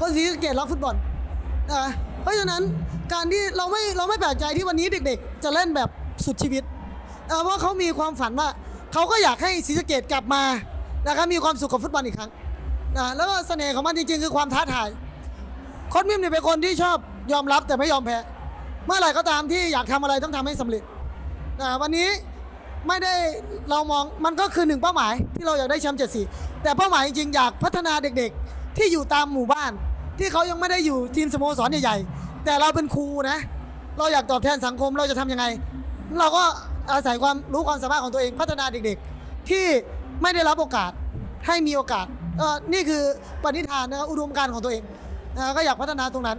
คนศรีสะเกดรักฟุตบอลนะเพราะฉะนั้นการที่เราไม่เราไม่แปลกใจที่วันนี้เด็ก ๆ จะเล่นแบบสุดชีวิตเอ่อเพราะเขามีความฝันว่าเขาก็อยากให้ศรีสะเกดกลับมานะครับมีความสุขกับฟุตบอลอีกครั้งนะแล้วก็เสน่ห์ของมันจริงๆ คือความท้าทายโค้ชมิมเนี่ยเป็นคนที่ชอบยอมรับแต่ไม่ยอมแพ้ เมื่อไหร่ก็ตามที่อยากทำอะไรต้องทำให้สำเร็จนะวันนี้ไม่ได้เรามองมันก็คือหนึ่งเป้าหมายที่เราอยากได้แชมป์เจ็ดสีแต่เป้าหมายจริงๆอยากพัฒนาเด็กๆ ที่อยู่ตามหมู่บ้าน ที่เขายังไม่ได้อยู่ทีมสโมสรใหญ่ๆแต่เราเป็นครูนะ เราอยากตอบแทนสังคมเราจะทำยังไง เราก็อาศัยความรู้ความสามารถของตัวเองพัฒนาเด็กๆ ที่ไม่ได้รับโอกาสให้มีโอกาสเออนี่คือปณิธานนะครับอุดมการณ์ของตัวเองก็อยากพัฒนาตรงนั้น